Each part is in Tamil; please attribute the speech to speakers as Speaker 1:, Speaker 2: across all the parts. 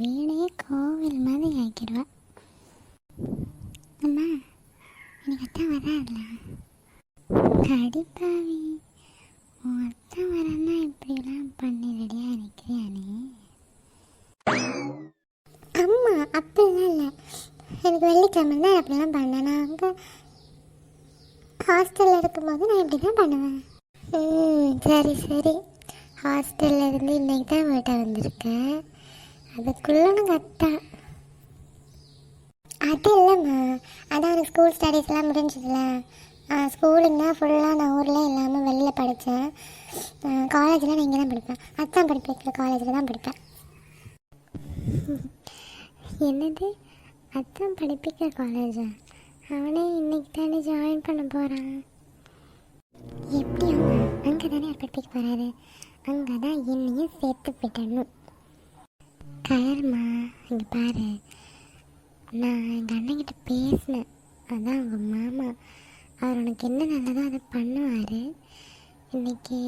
Speaker 1: வீடே கோவில் மாதிரி ஆக்கிடுவா. அம்மா எனக்கு அத்தான் வராதுல? கடிப்பாவி உன் அத்தான் வரன்னா இப்படிலாம் பண்ணி ரெடியாக இருக்கிறியானே அம்மா அப்படிலாம் இல்லை. எனக்கு வெள்ளிக்கிழமை தான் அப்படிலாம் பண்ணேன் நான் அங்கே ஹாஸ்டலில் இருக்கும்போது நான் இப்படி தான் பண்ணுவேன். ம் சரி சரி. ஹாஸ்டலில் இருந்து இன்னைக்கு தான் வீட்டை வந்திருக்கேன் அதுக்குள்ளே உனக்கு அது இல்லைம்மா. அதான் எனக்கு ஸ்கூல் ஸ்டடீஸ்லாம் முடிஞ்சதுல ஸ்கூலுங்க ஃபுல்லாக நான் ஊரில் இல்லாமல் வெளியில் படித்தேன் காலேஜில் நான் இங்கே தான் படிப்பேன். அத்தான் படிப்பேன் காலேஜில் தான் படிப்பேன். என்னது? அத்தான் படிப்பிக்கிற காலேஜா அவனே இன்னைக்கு தானே ஜாயின் பண்ண போகிறான் எப்படி அங்கே தானே படிப்பிக்க போகிறாரு அங்கே தான் என்னையும் சேர்த்து விடணும். கயர்மா இங்கே பாரு. நான் எங்கள் அண்ணன்கிட்ட பேசினேன். அதான் அவங்க மாமா. அவர் உனக்கு என்ன நல்லதோ அதை பண்ணுவார். இன்னைக்கு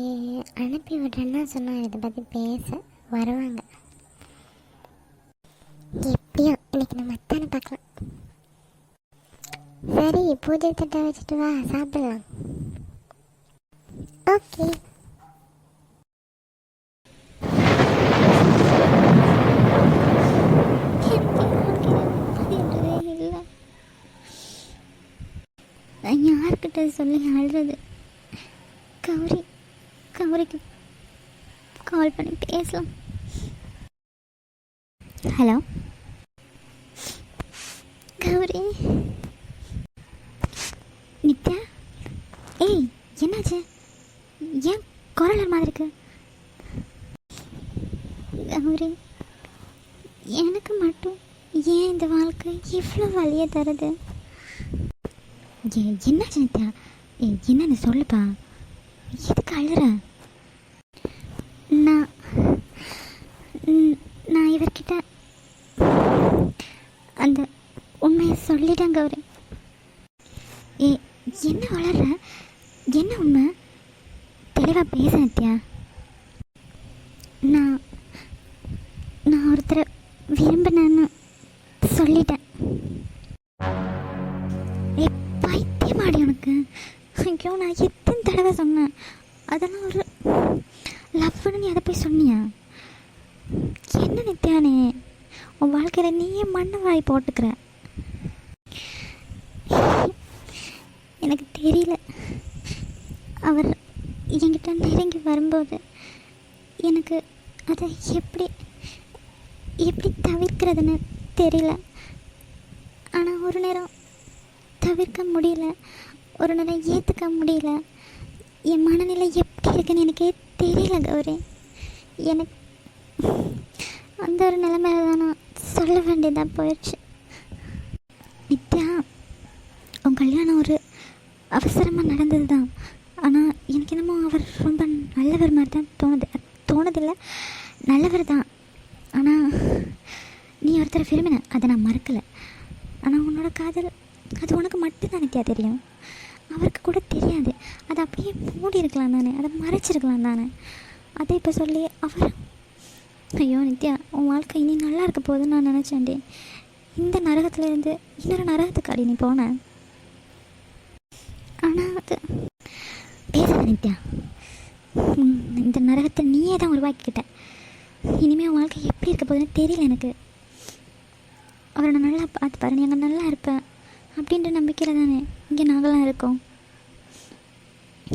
Speaker 1: அனுப்பி விடுறேன்னா சொன்னார். இதை பற்றி பேச வருவாங்க. எப்படியோ இன்னைக்கு நம்ம அத்தானை பார்க்கலாம். சரி பூஜை தட்டை வச்சுட்டு வா சாப்பிடலாம். ஓகே நான் யார்கிட்ட சொல்லி அழுறது. கௌரி கௌரிக்கு கால் பண்ணி பேசலாம். ஹலோ? கௌரி? நித்யா? ஏய் என்னாச்சு? ஏன் குரலர் மாதிரி இருக்கு? கௌரி எனக்கு மட்டும் ஏன் இந்த வாழ்க்கை இவ்வளோ வழியை தருது? ஏ என்னாச்சு நித்யா ஏ என்னன்னு சொல்லுப்பா. எதுக்கு அழுற? நான் நான் இவர்கிட்ட அந்த உண்மையை சொல்லிட்டேங்க கௌரி. ஏ என்ன வளர போட்டுக்கிறேன். எனக்கு தெரியல. அவர் என்கிட்ட நெருங்கி வரும்போது எனக்கு அதை எப்படி எப்படி தவிர்க்கிறதுன்னு தெரியல. ஆனால் ஒரு நேரம் தவிர்க்க முடியல. ஒரு நேரம் ஏற்றுக்க முடியல. என் மனநிலை எப்படி இருக்குன்னு எனக்கே தெரியல கௌரி. எனக்கு அந்த ஒரு நிலைமையில தான் நான் சொல்ல வேண்டியதாக போயிடுச்சு. நித்யா உன் கல்யாணம் ஒரு அவசரமாக நடந்தது தான் ஆனால் எனக்கு என்னமோ அவர் ரொம்ப நல்லவர் மாதிரி தான் தோணுது. அது தோணுதில்லை நல்லவர் தான் ஆனால் நீ ஒருத்தரை விரும்பின அதை நான் மறக்கலை. ஆனால் உன்னோட காதல் அது உனக்கு மட்டும்தான் நித்யா தெரியும். அவருக்கு கூட தெரியாது. அதை அப்படியே மூடி இருக்கலாம் தானே. அதை மறைச்சிருக்கலாம் தானே. அதை இப்போ சொல்லி அவர் ஐயோ நித்யா உன் வாழ்க்கை இனி நல்லா இருக்க போகுதுன்னு நான் நினச்சேன்டி. இந்த நரகத்துல இருந்து இன்னொரு நரகத்துக்கு அடி நீ போன. ஆனால் அது பேசாத நித்யா உம், இந்த நரகத்தை நீயே தான் உருவாக்கிக்கிட்ட. இனிமேல் வாழ்க்கை எப்படி இருக்க போகுதுன்னு தெரியல எனக்கு.
Speaker 2: அவரை நான் நல்லா பார்த்து பாரு நீ அங்கே நல்லா இருப்பேன் அப்படின்ற நம்பிக்கையில் தானே இங்கே நாங்களாம் இருக்கோம்.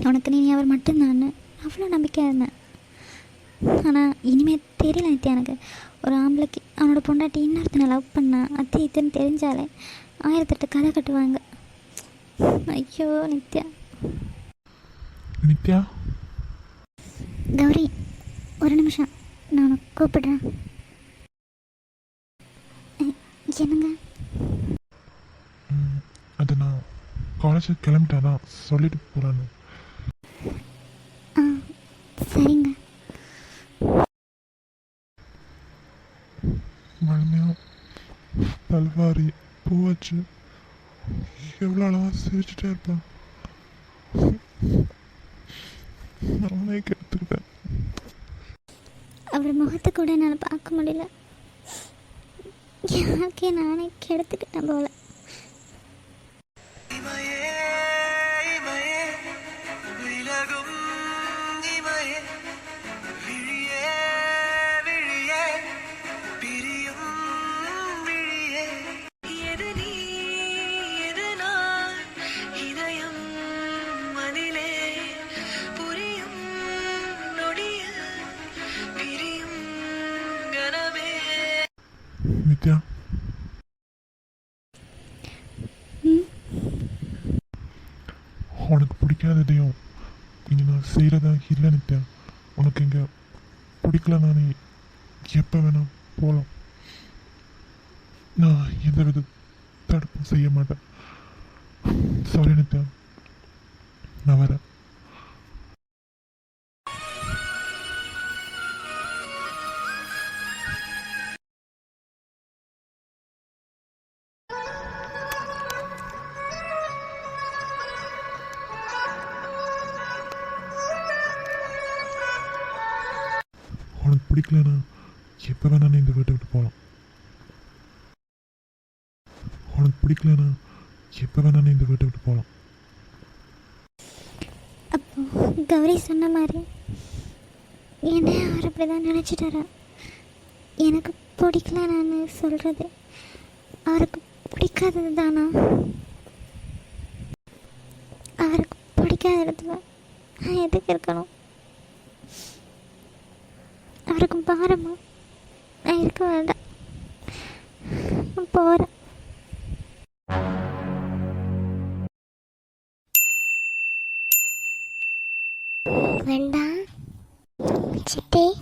Speaker 2: உனக்கு நீ அவர் மட்டும்தான் அவ்வளோ நம்பிக்கையாக இருந்தேன். ஆனால் இனிமேல் தெரியல நித்யா எனக்கு. ஒரு ஆம்பளைக்கு அவனோட பொண்டாட்டி இன்னொருத்தனை லவ் பண்ணா? அத்தி இத்துன்னு தெரிஞ்சாலே ஆயிரத்தெட்டு கதை கட்டுவாங்க. ஐயோ நித்யா.
Speaker 3: நித்யா?
Speaker 2: கௌரி ஒரு நிமிஷம். நான் உனக்கு கூப்பிடுறேன் என்னங்க?
Speaker 3: அது நான் காலேஜுக்கு கிளம்பிட்டேன். தான் சொல்லிட்டு போகிறேன்னு
Speaker 2: ஆ சரிங்க.
Speaker 3: வச்சு எவ்வளோ அழகாக சிரிச்சுட்டே இருப்பான். நானே கெடுத்துக்கிட்டேன்.
Speaker 2: அவர் முகத்தை கூட என்னால் பார்க்க முடியல. யாருக்கே நானே கெடுத்துக்கிட்டேன் போல.
Speaker 3: நித்யா
Speaker 2: ம்
Speaker 3: உனக்கு பிடிக்காததையும் இனி நான் செய்கிறதா இல்லை நித்யா. உனக்கு இங்கே பிடிக்கலனா நீ எப்போ வேணால் போகலாம் நான் எந்த வித தடுப்பும் செய்ய மாட்டேன். சாரி நித்யா. நான் வரேன். உனக்கு பிடிக்கலனா எப்போ வேணா நீ இந்த வீட்டை விட்டு போகலாம் உனக்கு பிடிக்கலனா எப்போ வேணா நீ இந்த வீட்டை விட்டு போகலாம்
Speaker 2: அப்போ கௌரி சொன்ன மாதிரி என்ன அவர் அப்படி தான் நினச்சிட்டாரா? எனக்கு பிடிக்கல நான் சொல்கிறது அவருக்கு பிடிக்காதது தானா? அவருக்கு பிடிக்காத இடத்துல நான் எதுக்கு இருக்கணும்? அவருக்கு பாரமா நான் இருக்க வேண்டாம். போகிறேன் வேண்டாம். சித்தி.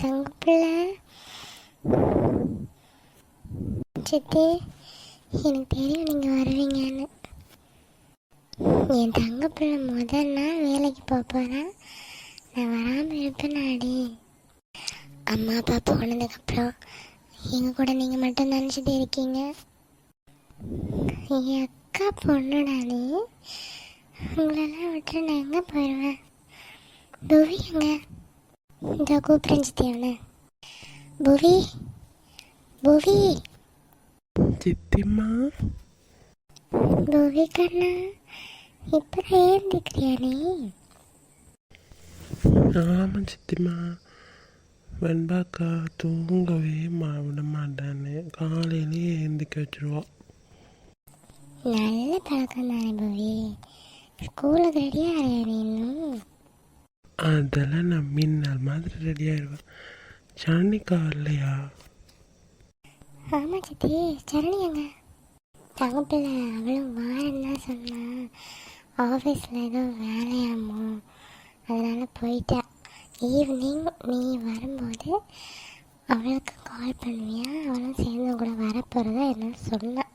Speaker 2: தங்க பிள்ளை சித்தி எனக்கு தெரியும் நீங்கள் வருவீங்கன்னு. என் தங்க பிள்ளை முதல் நாள் வேலைக்கு போக போகிறேன் நான் வராமல் இருப்பேனாடி அம்மா அப்பா போனதுக்கப்புறம் எங்கள் கூட நீங்கள் மட்டும் நினச்சிட்டு இருக்கீங்க? என் அக்கா பொண்ணுடா நீ. உங்களெல்லாம் விட்டு நான் எங்கே போயிடுவேன் புவி இந்த கூப்பிட்றேன் சித்தி அவனை புவி புவி
Speaker 4: சித்திம்மா
Speaker 2: புவி கண்ணா இப்போ ஏந்திக்கிறியா நீ
Speaker 4: ஆமாம் சித்திம்மா வெண்பாக்கா தூங்கவே மா விட மாட்டான்னு காலையிலேயே எழுந்திக்க வச்சிருவா
Speaker 2: நல்ல பழக்கம் தானே புவி ஸ்கூலுக்கு ரெடியாக நீ இன்னும்
Speaker 4: அதெல்லாம் நான் மின்னல் மாதிரி ரெடி ஆயிடுவேன் சரணிக்கா இல்லையா
Speaker 2: ஆமாம் சித்தி சரணி எங்க தகப்பில் அவளும் வாரன்னு தான் சொன்னான் ஆஃபீஸில் ஏதோ வேலையாமோ அதனால் போயிட்டா. ஈவினிங் நீ வரும்போது அவளுக்கு கால் பண்ணுவியா? அவளும் சேர்ந்து கூட வரப்போகிறதா என்ன சொன்னான்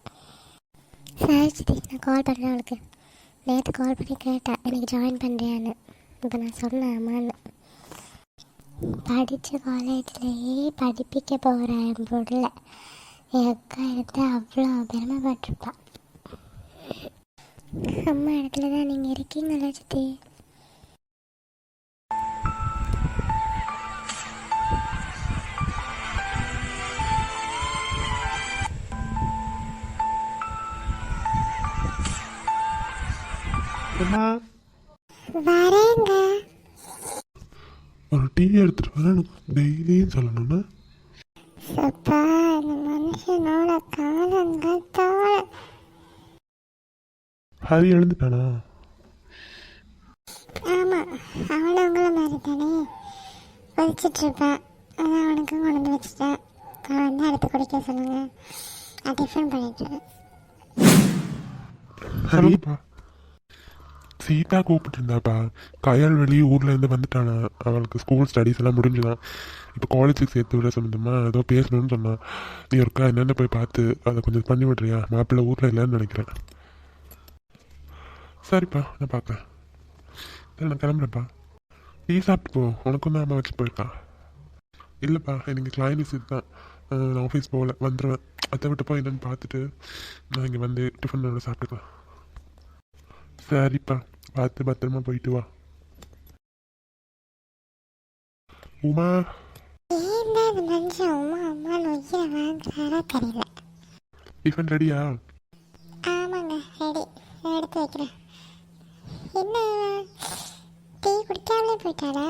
Speaker 2: சரி சித்தி நான் கால் பண்ணுறேன் அவளுக்கு. நேற்று கால் பண்ணி கேட்டேன் எனக்கு ஜாயின் பண்ணுறியான்னு இதை நான் சொன்னேன் படித்த காலேஜ்லேயே படிப்பிக்க போகிற என் பொருளை என் அக்கா எடுத்து அவ்வளோ பெருமைப்பட்டிருப்பான் அம்மா இடத்துல தான் நீங்கள் இருக்கீங்களா சித்தி.
Speaker 3: அம்மா.
Speaker 2: வரேங்க.
Speaker 3: ஒரு டீ எடுத்துட்டு வர எனக்கு டெய்லியும் சொல்லணும்னா.
Speaker 2: அப்பா இந்த மனுஷனோட காலங்கத்தோட
Speaker 3: ஹரி எழுந்துட்டானா?
Speaker 2: ஆமாம் அவனை உங்களை மாதிரி தானே கொதிச்சிட்ருப்பேன் அதான் அவனுக்கு கொண்டு வந்து வச்சுட்டேன். அவன் வந்து அடுத்து குடிக்க சொல்லுங்க. நான் டிஃபன்
Speaker 3: சீதா கூப்பிட்டு இருந்தாப்பா கயல் வெளி வந்துட்டானா. அவளுக்கு ஸ்கூல் ஸ்டடீஸ் எல்லாம் முடிஞ்சுதான் இப்போ காலேஜுக்கு சேர்த்து விட சம்மந்தமாக ஏதோ பேசணும்னு சொன்னான் நீ இருக்கா என்னென்ன போய் பார்த்து அதை கொஞ்சம் பண்ணி விட்றியா? மாப்பிள்ளை ஊரில் இல்லைன்னு நினைக்கிறேன். சரிப்பா நான் பார்க்குறேன். சரி நான் கிளம்புறேன்ப்பா. நீ சாப்பிட்டு போ. உனக்கும் தான் அம்மா வச்சு போயிருக்கா. இல்லைப்பா எனக்கு கிளைண்ட் விசிட் தான். நான் ஆஃபீஸ் போகல. வந்துடுவேன் அதை விட்டு போய் என்னென்னு பார்த்துட்டு நான் இங்கே வந்து டிஃபன் சாப்பிட்டுக்கலாம். சரிப்பா. பார்த்து பத்திரமா போயிட்டு வா. உமா.
Speaker 2: ஏன் தான் அந்த மனுஷன் அம்மா அம்மான்னு உயிரை வாங்குறாரோ தெரியல.
Speaker 3: டிஃபன் ரெடியா?
Speaker 2: ஆமாங்க ரெடி. எடுத்து வைக்கிறேன். என்ன? டீ குடிக்காமலே போயிட்டாரா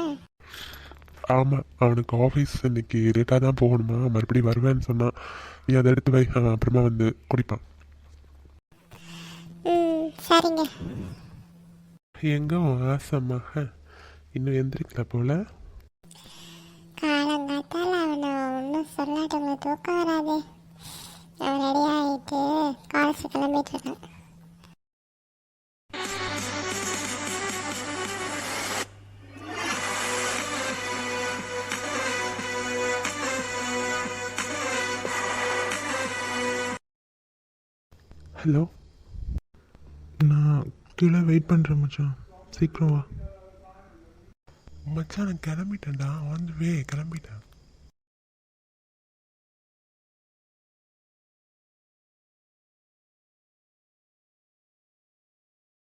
Speaker 3: ஆமாம் அவனுக்கு ஆஃபீஸ் இன்னைக்கு லேட்டாக தான் போகணுமா? மறுபடியும் வருவேன்னு சொன்னான் நீ அதை எடுத்து வை. அப்புறமா வந்து குடிப்பான்.
Speaker 2: ம் சரிங்க.
Speaker 3: எங்கே ஆசை மகன். இன்னும் எந்திரிக்கல போல.
Speaker 2: காலங்காத்தால் அவனை ஒன்றும் சொல்லாட்டவங்க தூக்கம் வராதே. அவன் ரெடி ஆகிட்டு காலேஜ் கிளம்பிட்டு இருக்கான்.
Speaker 3: ஹலோ கீழே வெயிட் பண்ணுறேன் மச்சான். சீக்கிரம் வா. மச்சான் நான் கிளம்பிட்டேன்டா. வந்து வே கிளம்பிட்டேன்.